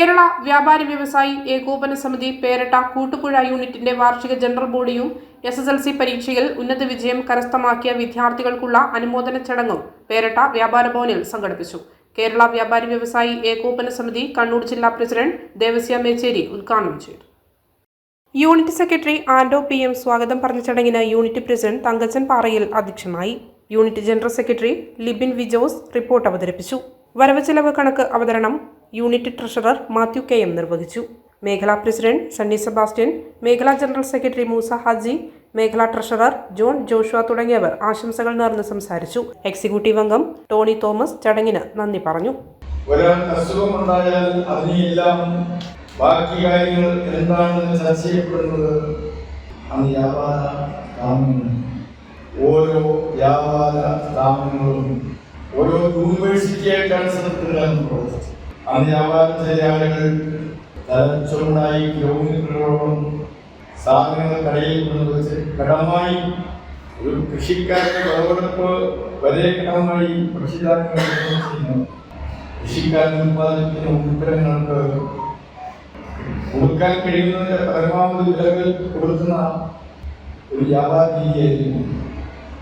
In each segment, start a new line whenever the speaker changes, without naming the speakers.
കേരള വ്യാപാരി വ്യവസായി ഏകോപന സമിതി പേരട്ട കൂട്ടുപുഴ യൂണിറ്റിന്റെ വാർഷിക ജനറൽ ബോഡിയും എസ് എസ് എൽ സി പരീക്ഷയിൽ ഉന്നത വിജയം കരസ്ഥമാക്കിയ വിദ്യാർത്ഥികൾക്കുള്ള അനുമോദന ചടങ്ങും പേരട്ട വ്യാപാര ഭവനിൽ സംഘടിപ്പിച്ചു. കേരള വ്യാപാരി വ്യവസായി ഏകോപന സമിതി കണ്ണൂർ ജില്ലാ പ്രസിഡന്റ് ദേവസ്യ മേച്ചേരി ഉദ്ഘാടനം ചെയ്തു. Unit secretary Ando P M സ്വാഗതം പറഞ്ഞ ചടങ്ങിന് യൂണിറ്റ് പ്രസിഡന്റ് തങ്കച്ചൻ പാറയിൽ അധ്യക്ഷനായി. Unit general secretary Libin Vijos report അവതരിപ്പിച്ചു. വരവ് ചെലവ് കണക്ക് അവതരണം unit treasurer Mathew K M നിർവഹിച്ചു. മേഖലാ പ്രസിഡന്റ് സണ്ണി സെബാസ്റ്റ്യൻ മേഖലാ ജനറൽ സെക്രട്ടറി മൂസ ഹാജി മേഖലാ ട്രഷറർ ജോൺ ജോഷുവ തുടങ്ങിയവർ ആശംസകൾ നേർന്ന് സംസാരിച്ചു. എക്സിക്യൂട്ടീവ് അംഗം ടോണി തോമസ് ചടങ്ങിന് നന്ദി പറഞ്ഞു.
ബാക്കി കാര്യങ്ങൾ എന്താണെന്ന് ചർച്ച ചെയ്യപ്പെടുന്നത് അന്ന് വ്യാപാര ഓരോ വ്യാപാര സ്ഥാപനങ്ങളും ഓരോ യൂണിവേഴ്സിറ്റിയായിട്ടാണ് സത്യത്തിലാണ് പ്രവർത്തിച്ചത് അന്ന് വ്യാപാരം ചെയ്ത ആളുകൾ തലച്ചുണ്ടായി കിലോമീറ്ററുകളോളം സാധനങ്ങൾ കടയിൽ കൊണ്ടുവച്ച് കടമായി. ഒരു കൃഷിക്കാരന്റെ വിളവെടുപ്പ് വരെ കടമായി ചെയ്യുന്നു. കൃഷിക്കാരൻ ഉത്പാദിപ്പിക്കുന്ന ഉൽപ്പന്നങ്ങൾക്ക് കൊടുക്കാൻ കഴിയുന്നതിന്റെ പരമാവധി വിലകൾ കൊടുക്കുന്ന ഒരു വ്യാപാര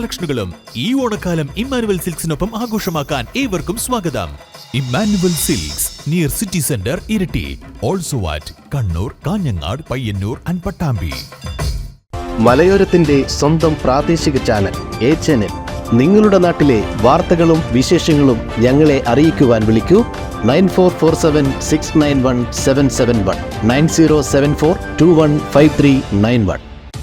കളക്ഷനുകളും ഈ ഓണക്കാലം ഇമ്മാനുവൽ സിൽക്സിനൊപ്പം ആഘോഷമാക്കാൻ ഏവർക്കും സ്വാഗതം. Emmanuel Silks near city centre Iritty. Also at Kannur Kanhangad Payyanur and Pattambi.
മലയോരത്തിന്റെ സ്വന്തം പ്രാദേശിക ചാനൽ എ ചാനൽ. നിങ്ങളുടെ നാട്ടിലെ വാർത്തകളും വിശേഷങ്ങളും ഞങ്ങളെ അറിയിക്കുവാൻ വിളിക്കൂ. Nine four four seven six nine one seven seven one. Nine zero seven four two one five three nine one.